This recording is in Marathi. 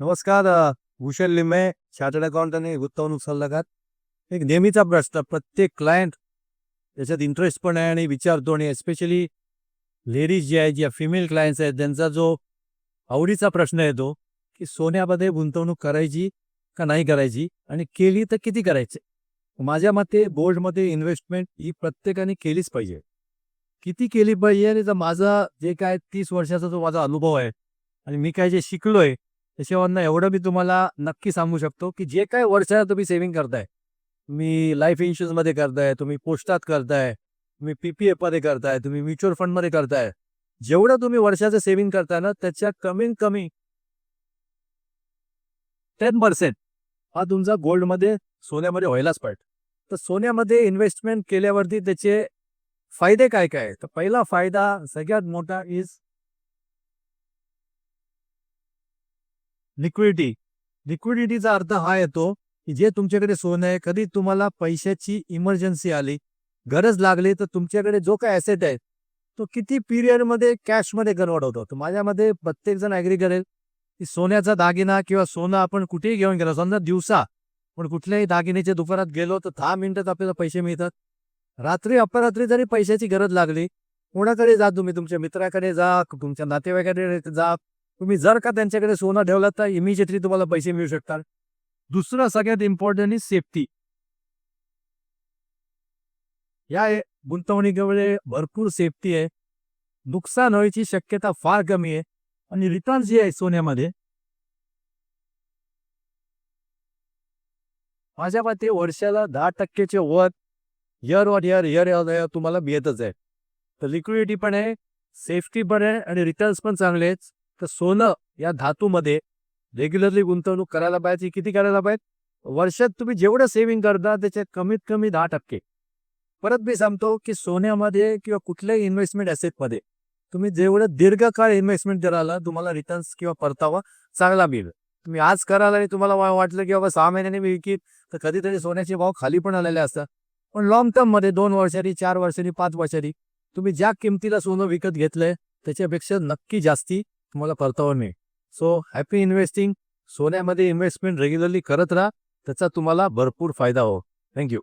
नमस्कार भूषण लिंबे चार्टर्ड अकाउंटंट आणि गुंतवणूक सल्लागार एक नेहमीचा प्रश्न प्रत्येक क्लायंट त्याच्यात इंटरेस्ट पण आहे आणि विचारतो आणि एस्पेशली लेडीज जे आहे ज्या फिमेल क्लायंट्स आहेत त्यांचा जो आवडीचा प्रश्न येतो की सोन्यामध्ये गुंतवणूक करायची का नाही करायची आणि केली तर किती करायचे? माझ्या मते गोल्डमध्ये इन्व्हेस्टमेंट ही प्रत्येकाने केलीच पाहिजे. किती केली पाहिजे आणि तर माझा जे काय तीस वर्षाचा जो माझा अनुभव आहे आणि मी काय जे शिकलोय त्याच्यावरनं एवढं मी तुम्हाला नक्की सांगू शकतो की जे काय वर्षाला तुम्ही सेव्हिंग करताय. तुम्ही लाईफ इन्शुरन्समध्ये करताय तुम्ही पोस्टात करताय तुम्ही पी पी एफमध्ये करताय तुम्ही म्युच्युअल फंडमध्ये करताय. जेवढं तुम्ही वर्षाचं सेव्हिंग करताय ना त्याच्या कमीत कमी टेन पर्सेंट हा तुमचा गोल्डमध्ये सोन्यामध्ये व्हायलाच पाहिजे. तर सोन्यामध्ये इन्व्हेस्टमेंट केल्यावरती त्याचे फायदे काय काय? तर पहिला फायदा सगळ्यात मोठा इज लिक्विडिटी लिक्विडिटीचा अर्थ हा येतो की जे तुमच्याकडे सोनं आहे कधी तुम्हाला पैशाची इमर्जन्सी आली गरज लागली तर तुमच्याकडे जो काय ॲसेट आहे तो किती पिरियडमध्ये कॅशमध्ये कन्वर्ट होतो. तर माझ्यामध्ये प्रत्येक जण ॲग्री करेल की सोन्याचा दागिना किंवा सोनं आपण कुठेही घेऊन गेलो समजा दिवसा पण कुठल्याही दागिन्याच्या दुकानात गेलो तर दहा मिनिटात आपल्याला पैसे मिळतात. रात्री अपरात्री जरी पैशाची गरज लागली कोणाकडे जा तुम्ही? तुमच्या मित्राकडे जा तुमच्या नातेवाईकाकडे जा तुम्ही जर का त्यांच्याकडे सोनं ठेवलं तर इमिजिएटली तुम्हाला पैसे मिळू शकतात. दुसरं सगळ्यात इम्पॉर्टंट इज सेफ्टी या गुंतवणुकीमध्ये भरपूर सेफ्टी आहे. नुकसान व्हायची शक्यता फार कमी आहे. आणि रिटर्न जे आहे सोन्यामध्ये माझ्या मते वर्षाला दहा टक्क्याचे वर इयर वर इयर इयर इयर तुम्हाला मिळतच आहे. तर लिक्विडिटी पण आहे सेफ्टी पण आहे आणि रिटर्न्स पण चांगले आहेत. तर सोनं या धातूमध्ये रेग्युलरली गुंतवणूक करायला पाहिजे. किती करायला पाहिजे? वर्षात तुम्ही जेवढं सेव्हिंग करता त्याच्यात कमीत कमी दहा टक्के. परत मी सांगतो की सोन्यामध्ये किंवा कुठल्याही इन्व्हेस्टमेंट असेटमध्ये तुम्ही जेवढं दीर्घकाळ इन्व्हेस्टमेंट कराल तुम्हाला रिटर्न्स किंवा परतावा चांगला मिळेल. तुम्ही आज कराल आणि तुम्हाला वाटलं की बाबा सहा महिन्यांनी मी विकीत तर कधीतरी सोन्याचे भाव खाली पण आलेले असतात. पण लॉंग टर्ममध्ये दोन वर्षांनी चार वर्षांनी पाच वर्षांनी तुम्ही ज्या किमतीला सोनं विकत घेतलंय त्याच्यापेक्षा नक्की जास्ती तुम्हाला परतावा मिळेल. सो हॅपी इन्व्हेस्टिंग सोन्यामध्ये इन्व्हेस्टमेंट रेग्युलरली करत राहा. त्याचा तुम्हाला भरपूर फायदा हो. थँक्यू